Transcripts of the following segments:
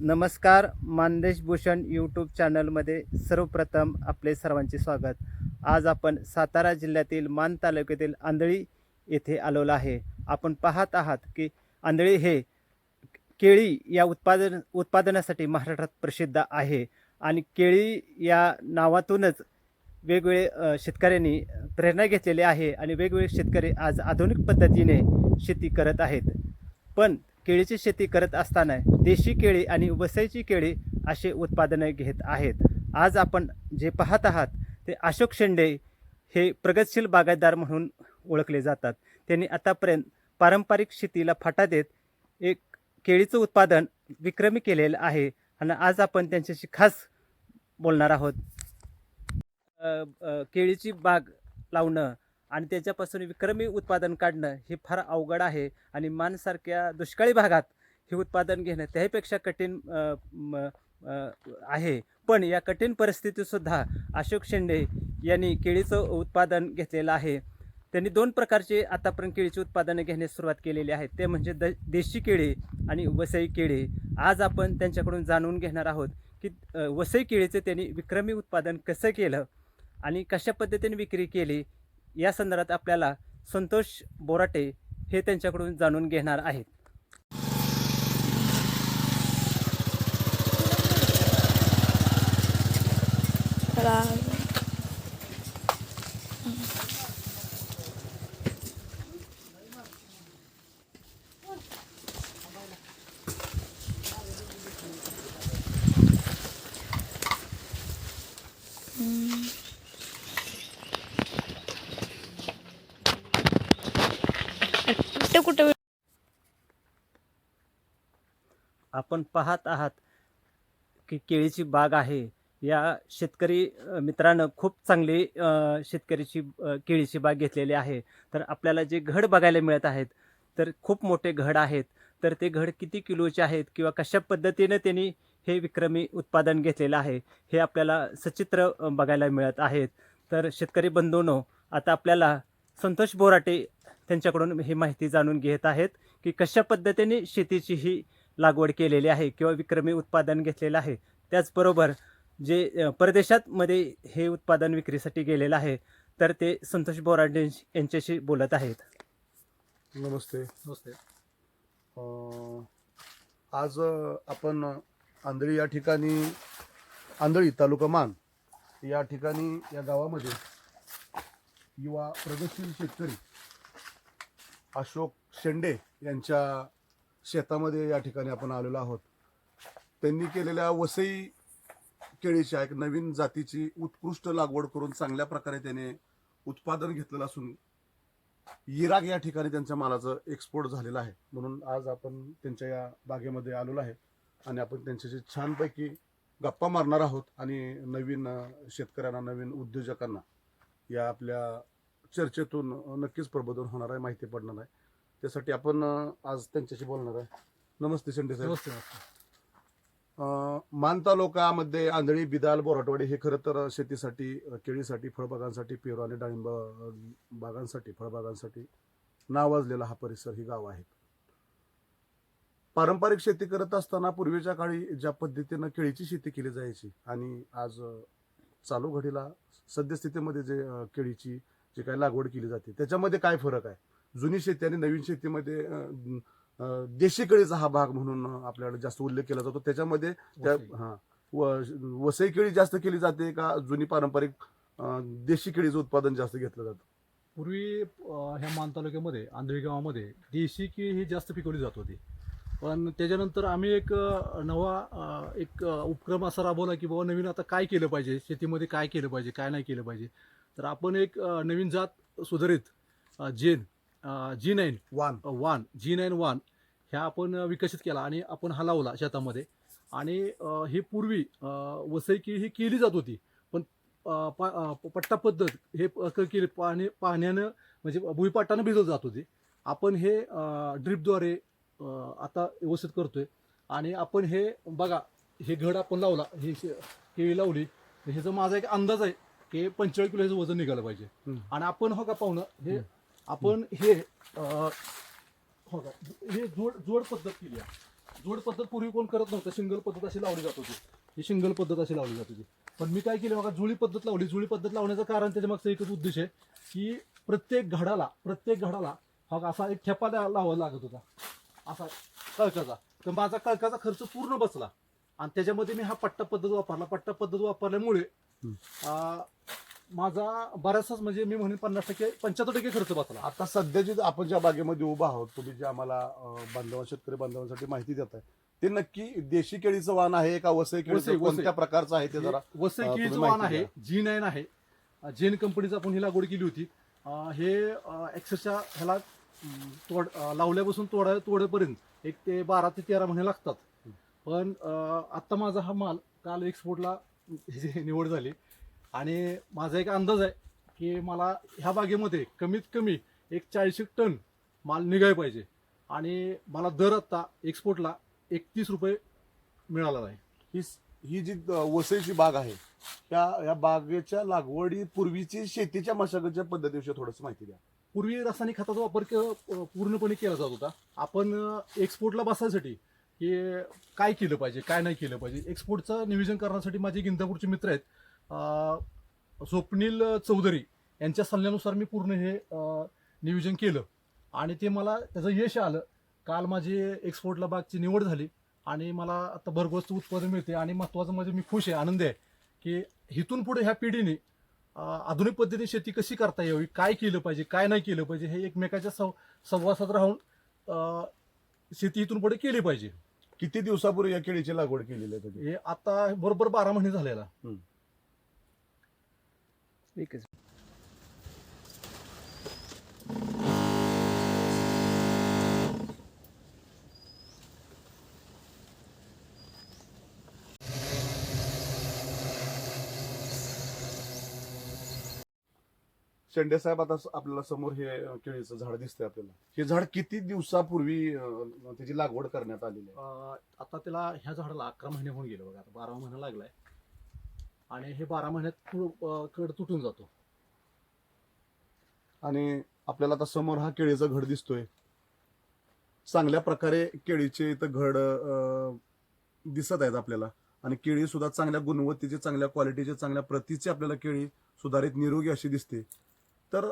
नमस्कार मानदेश भूषण यूट्यूब चॅनलमध्ये सर्वप्रथम आपले सर्वांचे स्वागत. आज आपण सातारा जिल्ह्यातील मान तालुक्यातील आंधळी येथे आलेलो आहे. आपण पाहत आहात की आंधळी हे केळी या उत्पादन उत्पादनासाठी महाराष्ट्रात प्रसिद्ध आहे आणि केळी या नावातूनच वेगवेगळे शेतकऱ्यांनी प्रेरणा घेतलेली आहे आणि वेगवेगळे शेतकरी आज आधुनिक पद्धतीने शेती करत आहेत. पण केळीची शेती करत असताना देशी केळी आणि वसईची केळी असे उत्पादने घेत आहेत. आज आपण जे पाहत आहात ते अशोक शेंडे हे प्रगतशील बागायतदार म्हणून ओळखले जातात. त्यांनी आतापर्यंत पारंपरिक शेतीला फाटा देत एक केळीचं उत्पादन विक्रमी केलेलं आहे आणि आज आपण त्यांच्याशी खास बोलणार आहोत. केळीची बाग लावणं आणि त्याच्यापासून विक्रमी उत्पादन काढणं हे फार अवघड आहे. आणि मानसारख्या दुष्काळी भागात हे उत्पादन घेणं त्याहीपेक्षा कठीण म, आहे. पण या कठीण परिस्थितीतसुद्धा अशोक शेंडे यांनी केळीचं उत्पादन घेतलेलं आहे. त्यांनी दोन प्रकारचे आतापर्यंत केळीची उत्पादनं घेण्यास सुरुवात केलेली आहे. ते म्हणजे द देशी केळी आणि वसई केळी. आज आपण त्यांच्याकडून जाणून घेणार आहोत की वसई केळीचं त्यांनी विक्रमी उत्पादन कसं केलं आणि कशा पद्धतीने विक्री केली या संदर्भात आपल्याला संतोष बोराटे हे त्यांच्याकडून जाणून घेणार आहेत. तर आपण पाहत आहात की केळीची बाग आहे. या शेतकरी मित्रानं खूप चांगली शेतकरीची केळीची बाग घेतलेली आहे. तर आपल्याला जे घड बघायला मिळत आहेत तर खूप मोठे घड आहेत. तर ते घड किती किलोचे आहेत किंवा कशा पद्धतीनं त्यांनी हे विक्रमी उत्पादन घेतलेलं आहे हे आपल्याला सचित्र बघायला मिळत आहेत. तर शेतकरी बंधूंनो आता आपल्याला संतोष बोराटे त्यांच्याकडून ही माहिती जाणून घेत आहेत की कशा पद्धतीने शेतीची ही लागवड केलेली आहे किंवा विक्रमी उत्पादन घेतलेलं आहे. त्याचबरोबर जे अ, परदेशात मध्ये हे उत्पादन विक्रीसाठी गेलेलं आहे तर ते संतोष बोराडे यांच्याशी बोलत आहेत. नमस्ते. नमस्ते. अं, आज आपण आंधळी या ठिकाणी आंधळी तालुका मान या ठिकाणी या गावामध्ये युवा प्रगतशील शेतकरी अशोक शेंडे यांच्या शेतामध्ये या ठिकाणी आपण आलेलो आहोत. त्यांनी केलेल्या वसई केळीच्या एक नवीन जातीची उत्कृष्ट लागवड करून चांगल्या प्रकारे त्याने उत्पादन घेतलेलं असून इराक या ठिकाणी त्यांच्या मालाचं एक्सपोर्ट झालेलं आहे. म्हणून आज आपण त्यांच्या या बागेमध्ये आलेलो आहे आणि आपण त्यांच्याशी छानपैकी गप्पा मारणार आहोत आणि नवीन शेतकऱ्यांना नवीन उद्योजकांना या आपल्या चर्चेतून नक्कीच प्रबोधन होणार आहे माहिती पडणार आहे. त्यासाठी आपण आज त्यांच्याशी बोलणार आहे. नमस्ते शेंडे साहेब. नमस्ते नमस्ते. अं, मान तालुक्यामध्ये आंधळी बिदाल बोराटवाडी हे खरं तर शेतीसाठी केळीसाठी फळबागांसाठी पेरू आणि डाळिंब बागांसाठी फळबागांसाठी नावाजलेला हा परिसर ही गाव आहेत. पारंपरिक शेती करत असताना पूर्वीच्या काळी ज्या पद्धतीनं केळीची शेती केली जायची आणि आज अं, चालू घडीला सद्यस्थितीमध्ये जे अं, केळीची जी काही लागवड केली जाते त्याच्यामध्ये काय फरक आहे? जुनी शेती आणि नवीन शेतीमध्ये अं, अं, देशी केळीचा हा भाग म्हणून आपल्याकडे जास्त उल्लेख केला जातो. त्याच्यामध्ये त्या वसई. हा वसई केळी जास्त केली जाते का जुनी पारंपरिक देशी केळीचं उत्पादन जास्त घेतलं जातं? पूर्वी ह्या मान तालुक्यामध्ये आंधळी गावामध्ये देशी केळी ही जास्त पिकवली जात होती. पण त्याच्यानंतर आम्ही एक नवा एक उपक्रम असा राबवला की बाबा नवीन आता काय केलं पाहिजे? शेतीमध्ये काय केलं पाहिजे? काय नाही केलं पाहिजे? तर आपण एक नवीन जात सुधारित जेन जी नाईन वान वान जी नाईन वान ह्या आपण विकसित केला आणि आपण हा लावला शेतामध्ये. आणि हे पूर्वी वसई केळी ही केली जात होती. पण पट्टा पद्धत हे क- केली पाणी पाण्यानं म्हणजे भुईपाटानं भिजवलं जात होते. आपण हे ड्रिपद्वारे आता व्यवस्थित करतोय. आणि आपण हे बघा हे घड आपण लावला हे केळी लावली. ह्याचा माझा एक अंदाज आहे की पंचेचाळीस किलो ह्याचं वजन निघालं पाहिजे. आणि आपण हो का पाहुणं हे आपण हे अ, हो का हे जोड जोड पद्धत केली आहे. जोड पद्धत पूर्वी कोण करत नव्हतं? सिंगल पद्धत अशी लावली जात होती. ही सिंगल पद्धत अशी लावली जात होती. पण मी काय केलं बघा जुळी पद्धत लावली. जुळी पद्धत लावण्याचं कारण त्याच्या मागचा एकच उद्देश आहे की प्रत्येक घडाला प्रत्येक घडाला हा असा एक ठेपा ला- लावावा लागत होता. असा कळकाचा तर माझा कळकाचा खर्च पूर्ण बसला. आणि त्याच्यामध्ये मी हा पट्टा पद्धत वापरला. पट्टा पद्धत वापरल्यामुळे अं, माझा बराचसाच म्हणजे मी म्हणेन पन्नास टक्के पंच्याहत्तर टक्के खर्च बसला. आता सध्या जे आपण ज्या बागेमध्ये उभा आहोत तुम्ही जे आम्हाला अं, बांधव शेतकरी बांधवांसाठी माहिती देत आहे ते नक्की देशी केळीचं वाण आहे का वसई वसई, केळीचं? वसई. कोणत्या प्रकारचं आहे ते जरा वसई अं, केळीचं तुम्ही वाण माहिती आहे जी नाईन आहे. जेन कंपनीचं आपण ही लागवड केली होती अं, हे एक्सेसच्या ह्याला अं, तोड अं, लावल्यापासून तोडा तोडेपर्यंत एक ते बारा ते तेरा महिने लागतात. पण अं, आत्ता माझा हा माल काल एक्सपोर्टला निवड झाली. आणि माझा एक अंदाज आहे की मला ह्या बागेमध्ये कमीत कमी एक चाळीस टन माल निघाय पाहिजे. आणि मला दर आत्ता एक्सपोर्टला एकतीस रुपये मिळाला आहे ही ही जी वसईची बाग आहे त्या या बागेच्या लागवडी पूर्वीची शेतीच्या मशागतच्या पद्धतीविषयी थोडस माहिती द्या. पूर्वी रासायनिक खताचा वापर के- पूर्णपणे केला जात होता. आपण एक्सपोर्टला बसायसाठी हे काय केलं पाहिजे काय नाही केलं पाहिजे एक्सपोर्टचं नियोजन करण्यासाठी माझे गिंदापूरचे मित्र आहेत. स्वप्नील चौधरी यांच्या सल्ल्यानुसार मी पूर्ण हे नियोजन केलं. आणि ते मला त्याचं यश आलं. काल माझी एक्सपोर्टला बागची निवड झाली आणि मला आता भरघोस उत्पादन मिळते आणि महत्त्वाचं म्हणजे मी खुश आहे आनंदी आहे की इथून पुढे ह्या पिढीने आधुनिक पद्धतीने शेती कशी करता यावी काय केलं पाहिजे काय नाही केलं पाहिजे हे एकमेकाच्या सं संवासात राहून शेती इथून पुढे केली पाहिजे. किती दिवसापूर्वी या केळीची लागवड केलेली आहे हे आता बरोबर बारा महिने झालेला. एकच शेंडे साहेब आता आपल्याला समोर हे केळीचं झाड दिसतंय आपल्याला. हे झाड किती दिवसापूर्वी अं, त्याची लागवड करण्यात आलेली आहे? अं, आता त्याला ह्या झाडाला अकरा महिने होऊन गेले बघा. आता बारा महिना लागलाय. आणि हे बारा महिन्यात कड तुटून जातो. आणि आपल्याला आता समोर हा केळीचा घड दिसतोय. चांगल्या प्रकारे केळीचे इथं घड अं, दिसत आहेत आपल्याला. आणि केळी सुद्धा चांगल्या गुणवत्तेची चांगल्या क्वालिटीचे चांगल्या प्रतीची आपल्याला केळी सुधारित निरोगी अशी दिसते. तर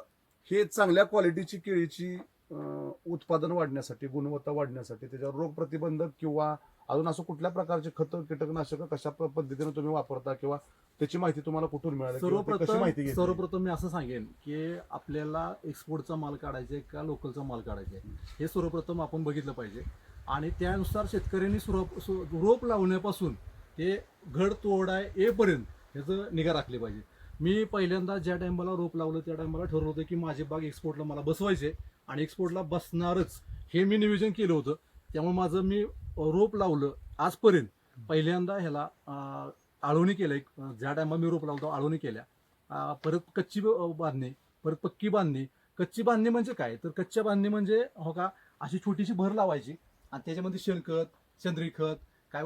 हे चांगल्या क्वालिटीची केळीची अं, उत्पादन वाढण्यासाठी गुणवत्ता वाढण्यासाठी त्याच्यावर रोग प्रतिबंधक किंवा अजून असं कुठल्या प्रकारचे खत कीटकनाशक कशा प- पद्धतीने तुम्ही वापरता किंवा त्याची माहिती तुम्हाला कुठून मिळाली किंवा ती कशी सर्वप्रथम माहिती घेतली? सर्वप्रथम मी असं सांगेन की आपल्याला एक्सपोर्टचा माल काढायचा का लोकलचा माल काढायचा? आहे हे सर्वप्रथम आपण बघितलं पाहिजे. आणि त्यानुसार शेतकऱ्यांनी सुरो- सु- रोप लावण्यापासून ते घड तोडाय येपर्यंत ह्याचं निगा राखली पाहिजे. मी पहिल्यांदा ज्या टायमाला रोप लावलं त्या टायमाला ठरवलं होतं की माझे बाग एक्सपोर्टला मला बसवायचे आणि एक्सपोर्टला बसणारच हे मी नियोजन केलं होतं. त्यामुळे माझं मी रोप लावलं आजपर्यंत. पहिल्यांदा ह्याला अं, आळवणी केलं एक ज्या टायमा मी रोप लावतो आळवणी केल्या. परत कच्ची बांधणी परत पक्की बांधणी. कच्ची बांधणी म्हणजे काय? तर कच्च्या बांधणी म्हणजे हो का अशी छोटीशी भर लावायची. आणि त्याच्यामध्ये शेणखत सेंद्रिय खत काय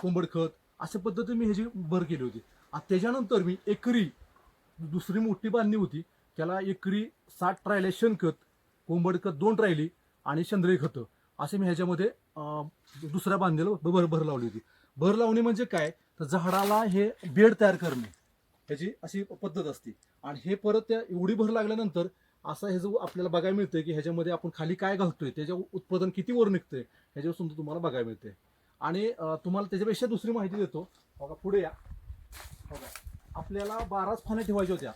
कोंबड खत अशा पद्धतीने मी ह्याची भर केली होती. आणि त्याच्यानंतर मी एकरी दुसरी मोठी बांधणी होती. त्याला एकरी साठ ट्रायले शेणखत कोंबड खत दोन ट्रायली आणि सेंद्रिय खतं असे मी ह्याच्यामध्ये दुसऱ्या बांधणीला भर भर लावली होती. भर लावणे म्हणजे काय? तर झाडाला हे बेड तयार करणे. ह्याची अशी पद्धत असते. आणि हे परत त्या एवढी भर लागल्यानंतर असा हे जो आपल्याला बघायला मिळतंय की ह्याच्यामध्ये आपण खाली काय घालतोय त्याच्या उत्पादन किती वर निघतंय ह्याच्यावर सुद्धा तुम्हाला बघायला मिळते आणि तुम्हाला त्याच्यापेक्षा दुसरी माहिती देतो. बघा पुढे या. बघा आपल्याला बाराच फाण्या ठेवायच्या होत्या.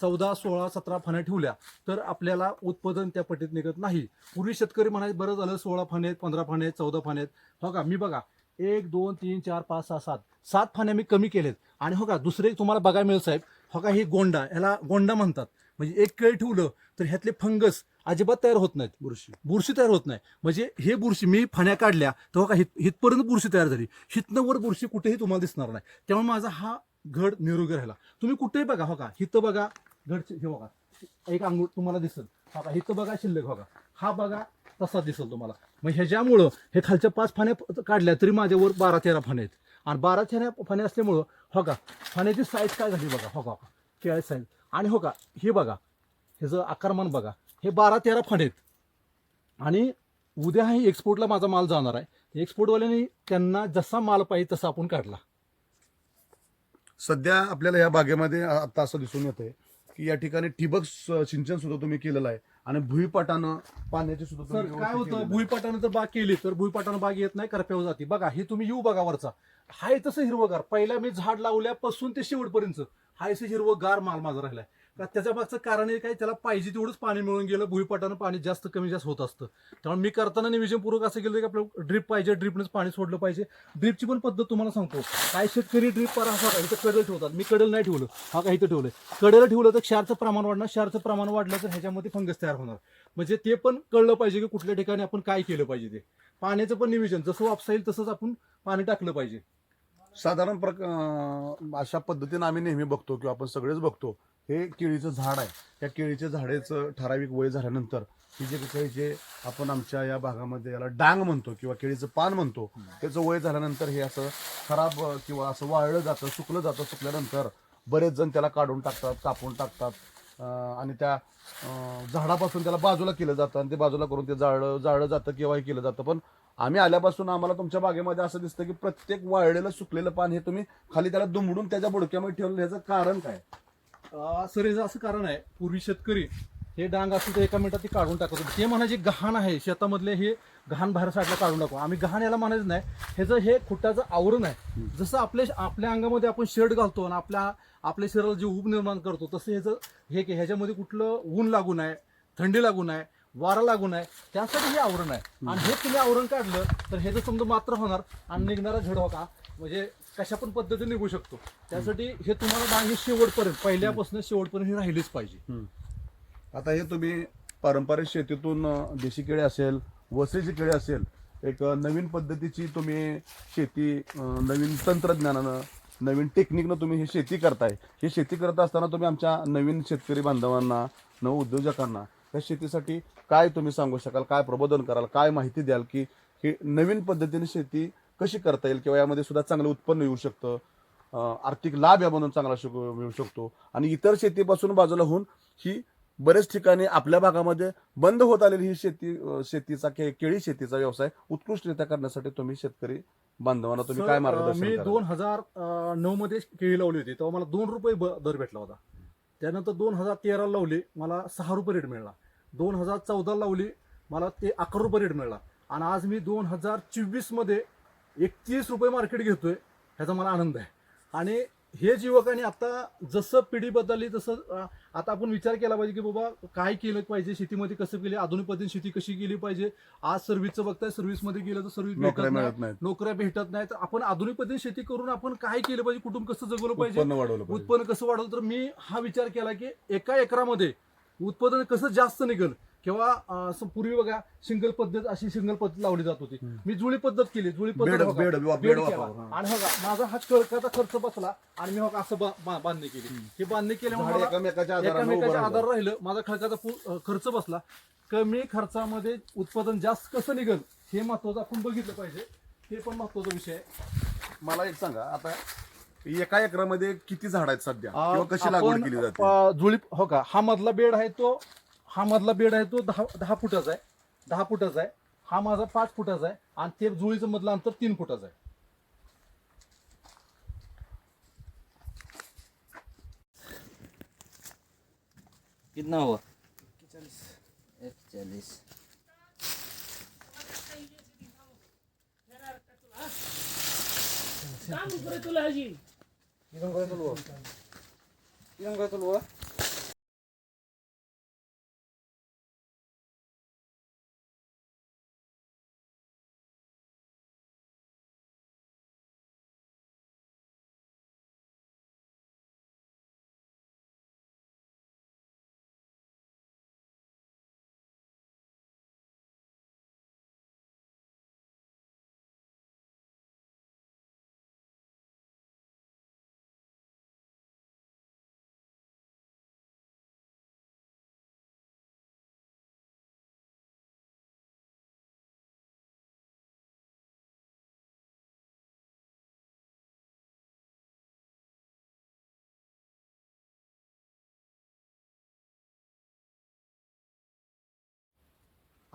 चौदा सोळा सतरा फाण्या ठेवल्या तर आपल्याला उत्पादन त्या पटीत निघत नाही. पूर्वी शेतकरी म्हणायचे बरं झालं सोळा फाने आहेत पंधरा फाने आहेत चौदा फाने आहेत. हो का मी बघा एक दोन तीन चार पाच सहा सात. सात फाण्या मी कमी केलेत. आणि हो का दुसरे तुम्हाला बघायला मिळेल साहेब हो का ही गोंडा ह्याला गोंडा म्हणतात. म्हणजे एक केळ ठेवलं तर ह्यातले फंगस अजिबात तयार होत नाहीत. बुरशी. बुरशी तयार होत नाही. म्हणजे हे बुरशी मी फाण्या काढल्या तर हो का हित हितपर्यंत बुरशी तयार झाली. हितनं वर बुरशी कुठेही तुम्हाला दिसणार नाही. त्यामुळे माझा हा घड निरोगी राहिला. तुम्ही कुठेही बघा हो का हिथं बघा घड हे बघा एक अंगूळ तुम्हाला दिसेल. हो का हिथं बघा शिल्लक हो का. हा बघा तसा दिसेल तुम्हाला. मग ह्याच्यामुळं हे खालच्या पाच फाण्या काढल्या तरी माझ्यावर बारा तेरा फाण्या आहेत. आणि बारा तेरा फाण्या असल्यामुळं हो का फाण्याची साईज काय झाली बघा हो का केळ्या साईज आणि हो का हे बघा ह्याचं आकारमान बघा हे बारा तेरा फाणे आहेत. आणि उद्या ही एक्सपोर्टला माझा माल जाणार आहे. एक्सपोर्टवाल्यांनी त्यांना जसा माल पाहिजे तसा आपण काढला. सध्या आपल्याला या बागेमध्ये आता असं दिसून येत आहे की या ठिकाणी ठिबक सिंचन सुद्धा तुम्ही केलेलं आहे. आणि भुईपाटानं पाण्याची सुद्धा सर तुम्ही काय होतं? केलेलं आहे. भुईपाटानं जर बाग केली तर भुईपाटानं बाग येत नाही करप्यावर जाते. बघा हे तुम्ही येऊ बघा वरचा. हाय तसं हिरवगार. पहिला मी झाड लावल्यापासून ते शेवटपर्यंत हाय असं हिरवगार माल माझा राहिलाय. का त्याच्या मागचं कारण हे काय? त्याला पाहिजे तेवढंच पाणी मिळून गेलं. भुईपाटानं पाणी जास्त कमी जास्त होत असतं. त्यामुळे मी करताना नियोजनपूर्वक असं केलं की आपलं ड्रीप पाहिजे ड्रीपनेच पाणी सोडलं पाहिजे. ड्रीपची पण पद्धत तुम्हाला सांगतो. काय शेतकरी ड्रीप पर असा का इथं कडेल ठेवतात. मी कडेल नाही ठेवलं. हा काही इथं ठेवलं कडेला ठेवलं तर क्षारचं प्रमाण वाढणार. क्षारचं प्रमाण वाढलं तर ह्याच्यामध्ये फंगस तयार होणार. म्हणजे ते पण कळलं पाहिजे की कुठल्या ठिकाणी आपण काय केलं पाहिजे ते. पाण्याचं पण नियोजन जसं वापसा येईल तसंच आपण पाणी टाकलं पाहिजे. साधारण प्रक अशा पद्धतीनं आम्ही नेहमी बघतो किंवा आपण सगळेच बघतो. हे केळीचं झाड आहे. त्या केळीच्या झाडाचं ठराविक वय झाल्यानंतर की जे काही जे आपण आमच्या या भागामध्ये याला डांग म्हणतो किंवा केळीचं पान म्हणतो त्याचं वय झाल्यानंतर हे असं खराब किंवा असं वाळलं जातं सुकलं जातं सुकल्यानंतर बरेच जण त्याला काढून टाकतात कापून टाकतात. आणि त्या झाडापासून त्याला बाजूला केलं जातं आणि ते बाजूला करून ते जाळलं जाळलं जातं किंवा हे केलं जातं. पण आम्ही आल्यापासून आम्हाला तुमच्या बागेमध्ये असं दिसतं की प्रत्येक वाळलेलं सुकलेलं पान हे तुम्ही खाली त्याला दुमडून त्याच्या बुडक्यामध्ये ठेवलं ह्याचं कारण काय? अं, असं कारण आहे पूर्वी शेतकरी हे डांग असेल तर एका मिनिटात ते काढून टाकत होते. ते म्हणायचे गहाण आहे शेतामधले हे गहाण बाहेर साठला काढून टाकू. आम्ही गहाण याला म्हणायचं नाही ह्याचं हे खुट्टाचं आवरण आहे. जसं आपल्या आपल्या अंगामध्ये आपण शर्ट घालतो आणि आपल्या आपल्या शरीराला जे ऊब निर्माण करतो तसं ह्याचं हे ह्याच्यामध्ये कुठलं ऊन लागू नये थंडी लागू नये वारा लागू नये त्यासाठी हे आवरण आहे. आणि हे तुम्ही आवरण काढलं तर ह्याचं समजा मात्र होणार आणि निघणारा झड का? म्हणजे कशा पण पद्धतीने निघू शकतो. त्यासाठी हे तुम्हाला नाही हे शेवटपर्यंत पहिल्यापासून शेवटपर्यंत हे राहिलेच पाहिजे. आता हे तुम्ही पारंपरिक शेतीतून देशी केळी असेल वसईची केळी असेल एक नवीन पद्धतीची तुम्ही शेती नवीन तंत्रज्ञानानं नवीन टेक्निकनं तुम्ही हे शेती करताय. हे शेती करत असताना तुम्ही आमच्या नवीन शेतकरी बांधवांना नव उद्योजकांना या शेतीसाठी काय तुम्ही सांगू शकाल काय प्रबोधन कराल काय माहिती द्याल की ही नवीन पद्धतीने शेती कशी करता येईल किंवा यामध्ये सुद्धा चांगलं उत्पन्न येऊ शकतं? आर्थिक लाभ यामधून चांगला शिक- मिळू शकतो. आणि इतर शेतीपासून बाजूला होऊन ही बरेच ठिकाणी आपल्या भागामध्ये बंद होत आलेली ही शेती शेतीचा के- केळी शेतीचा व्यवसाय उत्कृष्टरित्या करण्यासाठी तुम्ही शेतकरी बांधवांना तुम्ही काय मार्गदर्शन मी? दोन हजार नऊ मध्ये केळी लावली होती. तेव्हा मला दोन रुपये दर भेटला होता. त्यानंतर दोन हजार तेरा लावली मला सहा रुपये रेट मिळाला. दोन हजार चौदा लावली मला ते अकरा रुपये रेट मिळाला. आणि आज मी दोन हजार चोवीसमध्ये एकतीस रुपये मार्केट घेतोय ह्याचा मला आनंद आहे. आणि हे युवकांनी आता जसं पिढी बदलली तसं आता आपण विचार केला पाहिजे की बाबा काय केलं पाहिजे शेतीमध्ये कसं केली आधुनिक पद्धतीने शेती कशी केली पाहिजे? आज सर्व्हिसचं बघताय सर्व्हिसमध्ये गेलं तर सर्व्हिस नोकऱ्या भेटत नाही नोकऱ्या भेटत नाही तर आपण आधुनिक पद्धतीने शेती करून आपण काय केलं पाहिजे कुटुंब कसं जगवलं पाहिजे उत्पन्न वाढवलं पाहिजे. उत्पन्न कसं वाढवलं तर मी हा विचार केला की एका एकरामध्ये उत्पादन कसं जास्त निघेल किंवा असं पूर्वी बघा सिंगल पद्धत अशी सिंगल पद्धत लावली जात होती. मी जुळी पद्धत केली जुळी पद्धत बेड- बघा, बेड- बेड बेड वापर, केला. हा. आणि बघा माझा हा कळकाचा खर्च बसला आणि मी बघा असं बा- बा- बांधणी केली. ही बांधणी केल्यामुळे झाडे मला एकामेकाच्या आधारानं उभं एकामेकाच्या राहिलं. आधार राहिलं. माझा खर्चाचा पू- अं, खर्च बसला. कमी खर्चामध्ये उत्पादन जास्त कसं निघेल हे महत्वाचं आपण बघितलं पाहिजे. हे पण महत्त्वाचा विषय आहे. मला एक सांगा आता एका एकरामध्ये किती झाड आहेत सध्या? किंवा कशी लागवड केली जाते? अ, जुळी हो का? हा मधला बेड आहे तो हा मधला बेड आहे तो दहा दहा फुटाचा आहे. दहा फुटाचा आहे. हा माझा पाच फुटाचा आहे. आणि ते जुळीचं मधलं अंतर तीन फुटाचं आहे. कितना हुआ? एक चालीस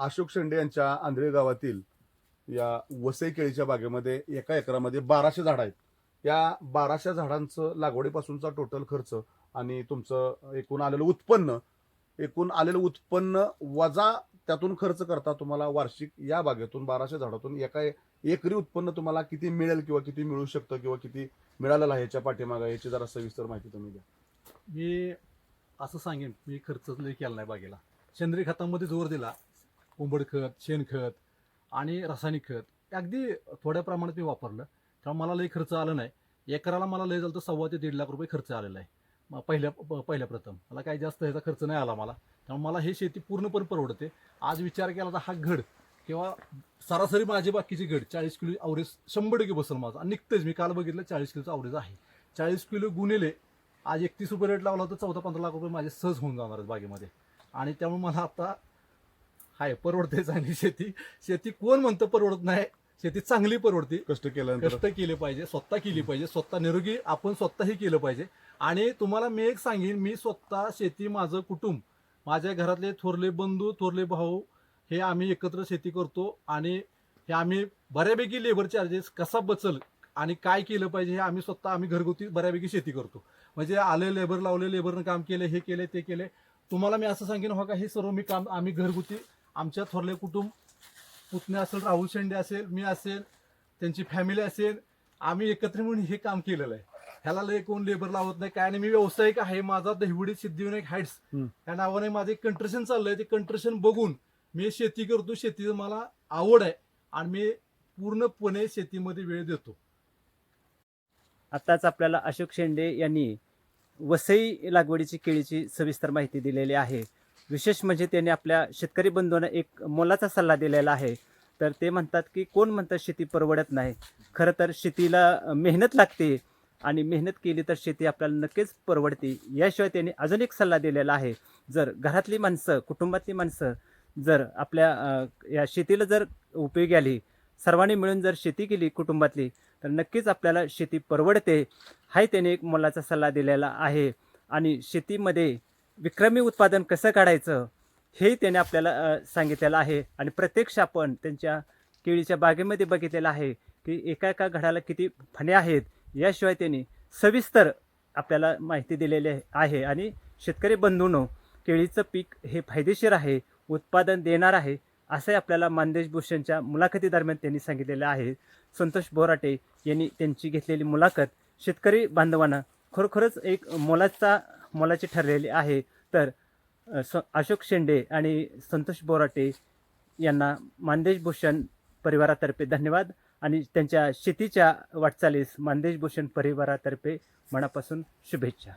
अशोक शेंडे यांच्या आंधळे गावातील या वसई केळीच्या बागेमध्ये एका एकरामध्ये बाराशे झाड आहेत. या बाराशे झाडांचं लागवडीपासूनचा टोटल खर्च आणि तुमचं एकूण आलेलं उत्पन्न एकूण आलेलं उत्पन्न वजा त्यातून खर्च करता तुम्हाला वार्षिक या बागेतून बाराशे झाडातून एका एकरी उत्पन्न तुम्हाला किती मिळेल किंवा किती मिळू शकतं किंवा किती मिळालेलं आहे याच्या पाठीमागं याची जरा सविस्तर माहिती तुम्ही द्या. मी असं सांगेन मी खर्च लई केला नाही बागेला. सेंद्रिय खतामध्ये जोर दिला. कोंबड खत शेणखत आणि रासायनिक खत. अगदी थोड्या प्रमाणात मी वापरलं. त्यामुळे मला लई खर्च आला नाही. एकराला मला लई झालं तर सव्वा ते दीड लाख रुपये खर्च आलेला आहे. पहिल्या प- पहिल्या प्रथम. मला काही जास्त ह्याचा खर्च नाही आला मला. त्यामुळे मला हे शेती पूर्णपणे परवडते. आज विचार केला तर हा घड किंवा सरासरी माझी बाकीची घड चाळीस किलो अवरेज शंभर टक्के बसेल माझा. आणि निघतेच. मी काल बघितलं चाळीस किलोचं अवरेज आहे. चाळीस किलो गुणिले आज एकतीस रुपये रेट लावला तर चौदा पंधरा लाख रुपये माझे सहज होऊन जाणार आहेत बागेमध्ये. आणि त्यामुळे मला आता हाय परवडते चांगली शेती. शेती कोण म्हणतं परवडत नाही? शेती चांगली परवडते. कष्ट केल्यानंतर. कष्ट केले पाहिजे स्वतः केली पाहिजे स्वतः निरोगी आपण स्वतःही केलं पाहिजे. आणि तुम्हाला मी एक सांगेन मी स्वतः शेती माझं कुटुंब माझ्या घरातले थोरले बंधू थोरले भाऊ हे आम्ही एकत्र शेती करतो आणि हे आम्ही बऱ्यापैकी लेबर चार्जेस कसा बचल आणि काय केलं पाहिजे हे आम्ही स्वतः आम्ही घरगुती बऱ्यापैकी शेती करतो. म्हणजे आले लेबर लावले लेबरनं काम केले हे केले ते केले. तुम्हाला मी असं सांगेन हो का हे सर्व मी काम आम्ही घरगुती आमच्या थोरले कुटुंब पुतणे असेल राहुल शेंडे असेल मी असेल त्यांची फॅमिली असेल आम्ही एकत्र म्हणून हे काम केलेलं आहे. ह्याला लय कोण लेबर लावत नाही. काय नाही मी व्यावसायिक आहे. माझा दहिवडी सिद्धिविनायक हाईट्स. या नावाने माझं एक कंट्रेशन चाललंय. ते कंट्रेशन बघून मी शेती करतो. शेतीचं मला आवड आहे आणि मी पूर्णपणे शेतीमध्ये वेळ देतो. आताच आपल्याला अशोक शेंडे यांनी वसई लागवडीची केळीची सविस्तर माहिती दिलेली आहे. विशेष म्हणजे त्यांनी आपल्या शेतकरी बंधूंना एक मोलाचा सल्ला दिलेला आहे. तर ते म्हणतात की कोण म्हणतात शेती परवडत नाही? खरं तर शेतीला मेहनत लागते आणि मेहनत केली तर शेती आपल्याला नक्कीच परवडते. याशिवाय त्यांनी अजून एक सल्ला दिलेला आहे. जर घरातली माणसं कुटुंबातली माणसं जर आपल्या या शेतीला जर उपयोगी आली सर्वांनी मिळून जर शेती केली कुटुंबातली तर नक्कीच आपल्याला शेती परवडते. हाही त्याने एक मोलाचा सल्ला दिलेला आहे. आणि शेतीमध्ये विक्रमी उत्पादन कसं काढायचं हेही त्याने आपल्याला सांगितलेलं आहे. आणि प्रत्यक्ष आपण त्यांच्या केळीच्या बागेमध्ये बघितलेलं आहे की एका एका घडाला किती फणे आहेत याशिवाय त्यांनी सविस्तर आपल्याला माहिती दिलेली आहे. आणि शेतकरी बंधूंनो केळीचं पीक हे फायदेशीर आहे उत्पादन देणार आहे असंही आपल्याला मानदेश भूषणच्या मुलाखतीदरम्यान त्यांनी सांगितलेलं आहे. संतोष बोराटे यांनी त्यांची घेतलेली मुलाखत शेतकरी बांधवांना खरोखरच एक मोलाचा मोलाची ठरलेली आहे. तर स अशोक शेंडे आणि संतोष बोराटे यांना मानदेश भूषण परिवारातर्फे धन्यवाद आणि त्यांच्या शेतीच्या वाटचालीस मानदेश भूषण परिवारातर्फे मनापासून शुभेच्छा.